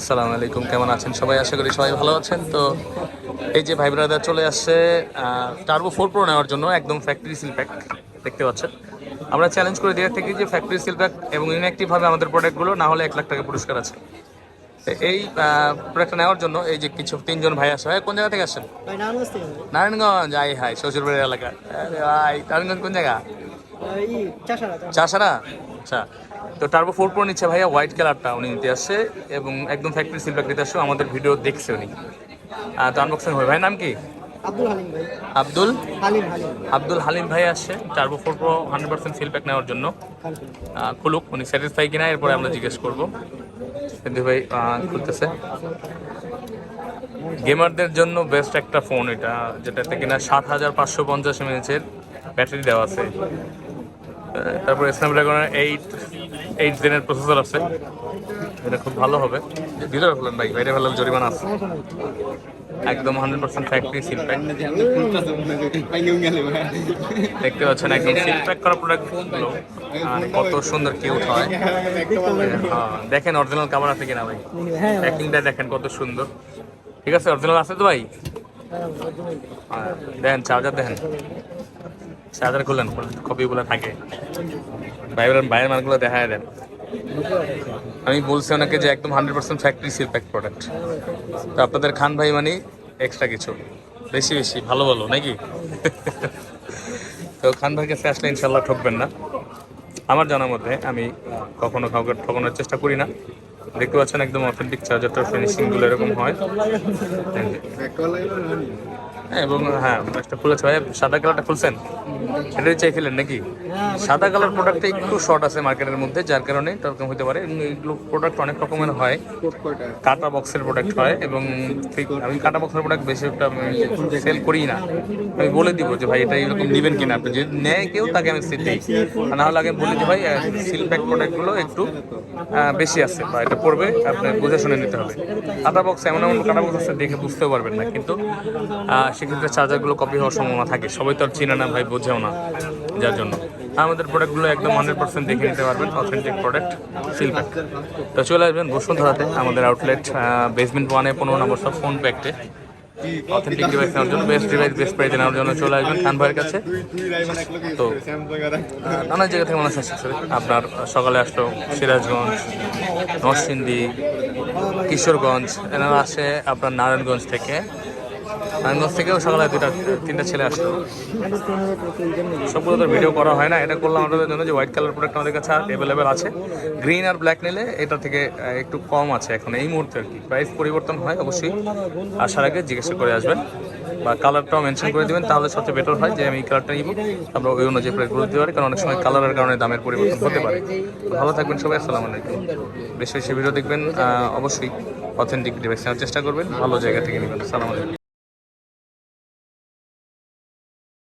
আসসালামু আলাইকুম। কেমন আছেন সবাই? আশা করি সবাই ভালো আছেন। তো এই যে ভাই ব্রাদার চলে আসছে টার্বো ফোর প্রো নেওয়ার জন্য একদম ফ্যাক্টরি সিল প্যাক দেখতে পাচ্ছেন? আমরা চ্যালেঞ্জ করে দিয়ে থাকি যে ফ্যাক্টরি সিল প্যাক এবং ইনঅ্যাক্টিভভাবে আমাদের প্রোডাক্টগুলো না হলে এক লাখ টাকা পুরস্কার আছে। এই প্রোডাক্টটা নেওয়ার জন্য এই যে কিছু তিনজন ভাই আসে ভাই কোন জায়গা থেকে আসছেন? নারায়ণগঞ্জ আই হাই শ্বশুরবাড়ির এলাকা। ভাই নারায়ণগঞ্জ কোন জায়গা? চাষারা? আচ্ছা তো টার্বো ফোর প্রো নিচ্ছে ভাইয়া হোয়াইট কালারটা উনি নিতে আসছে এবং একদম ফ্যাক্টরি সিলভার নিতে আসছে আমাদের ভিডিও দেখছে উনি। তো আনবক্সিং হবে। ভাই নাম কি? আব্দুল হালিম ভাই। আব্দুল? হালিম হালিম। আব্দুল হালিম ভাই আসছে turbo four pro hundred percent ফিলব্যাক নেওয়ার জন্য। খুলুক উনি স্যাটিসফাই কিনা এরপরে আমরা জিজ্ঞেস করব। কিন্তু ভাই খুলতেছে। গেমারদের জন্য বেস্ট একটা ফোন এটা যেটাতে কিনা সাত হাজার পাঁচশো পঞ্চাশ এমএচের ব্যাটারি দেওয়া আছে। তারপরে স্ন্যাপড্রাগনের এইট এইট জেনের প্রসেসর আছে। এটা খুব ভালো হবে। ভিতরে ফেলেন ভাই বাইরে ফেলার জরিমানা আছে। একদম hundred percent factory seal pack দেখতে পাচ্ছেন একদম সিল প্যাক করা প্রোডাক্টগুলো কত সুন্দর কিউট হয়। হ্যাঁ, দেখেন অরিজিনাল কাভার আছে কিনা ভাই? প্যাকিংটা দেখেন কত সুন্দর। ঠিক আছে অরিজিনাল আছে তো ভাই? দেখেন চার্জার দেখেন চার্জার খুললেন কপিগুলো থাকে। বাইরের বাইরের মালগুলো দেখায় দেন। আমি বলছি ওনাকে যে একদম hundred percent factory seal pack product তো আপনাদের খান ভাই মানে এক্সট্রা কিছু। বেশি বেশি ভালো ভালো নাকি? তো খান ভাইয়ের কাছে আসলে ইনশাল্লাহ ঠকবেন না। আমার জানার মধ্যে আমি কখনো কাউকে ঠকানোর চেষ্টা করি না। দেখতে পাচ্ছেন একদম অথেন্টিক চার্জারটার ফিনিশিংগুলো এরকম হ্যাঁ, এবং হ্যাঁ একটা খুলেছে। ভাই সাদা কালারটা খুলছেন? সেটাই চাইছিলেন নাকি? সাদা কালার প্রোডাক্টটা একটু শর্ট আছে মার্কেটের মধ্যে, যার কারণে এরকম হতে পারে। এবং এইগুলো প্রোডাক্ট অনেক রকমের হয়। কাটা বক্সের প্রোডাক্ট হয়, এবং ঠিক, আমি কাটা বক্সের প্রোডাক্ট বেশি একটা সেল করি না। আমি বলে দিব যে, ভাই, এটা এরকম নেবেন কিনা? আপনি যদি নেয় কেউ, তাকে আমি সিল দিই। না হলে আগে বলে দিই ভাই সিল প্যাক প্রোডাক্টগুলো একটু বেশি আছে, বা এটা পড়বে, আপনার বুঝে শুনে নিতে হবে। কাটা বক্স এমন এমন কাটা বক্স আছে, দেখে বুঝতেও পারবেন না, কিন্তু সেক্ষেত্রে চার্জারগুলো কপি হওয়ার সম্ভাবনা থাকে। সবাই তো আর চিনে না ভাই, বোঝেও না যার জন্য। আমাদের প্রোডাক্টগুলো একদম হান্ড্রেড পার্সেন্ট দেখে নিতে পারবেন অথেন্টিক প্রোডাক্ট সিল প্যাক তো চলে আসবেন বসুন্ধরাতে, আমাদের আউটলেট বেসমেন্ট ওয়ানে পনেরো নম্বর সব ফোন প্যাকটে অথেন্টিক ডিভাইস নেওয়ার জন্য বেস্ট ডিভাইস বেস্ট প্রাইজে নেওয়ার জন্য চলে আসবেন খান ভাইয়ের কাছে। তো নানা জায়গা থেকে মানুষ আসছে আপনার সকালে আসলো সিরাজগঞ্জ, নরসিংদী, কিশোরগঞ্জ, এনারা আসে আপনার নারায়ণগঞ্জ থেকে। নারায়ণগঞ্জ থেকেও সকালে দুটা তিনটা ছেলে আসলো। সবগুলো তো ভিডিও করা হয় না, এটা করলাম আমাদের জন্য যে হোয়াইট কালার প্রোডাক্ট আমাদের কাছে অ্যাভেলেবেল আছে। গ্রিন আর ব্ল্যাক নিলে এটা থেকে একটু কম আছে এখন, এই মুহূর্তে আর কি। প্রাইস পরিবর্তন হয় অবশ্যই, আসার আগে জিজ্ঞাসা করে আসবেন। বা কালারটাও মেনশন করে দিবেন, তাহলে সবচেয়ে বেটার হয় যে আমি এই কালারটা নিব, আমরা ওই অনুযায়ী প্রাইসগুলো দিতে পারি, কারণ অনেক সময় কালারের কারণে দামের পরিবর্তন হতে পারে। ভালো থাকবেন সবাই, আসসালামু আলাইকুম। বেশি বেশি ভিডিও দেখবেন অবশ্যই অথেন্টিক ডিভাইস নেওয়ার চেষ্টা করবেন, ভালো জায়গা থেকে নেবেন। আসসালামু আলাইকুম।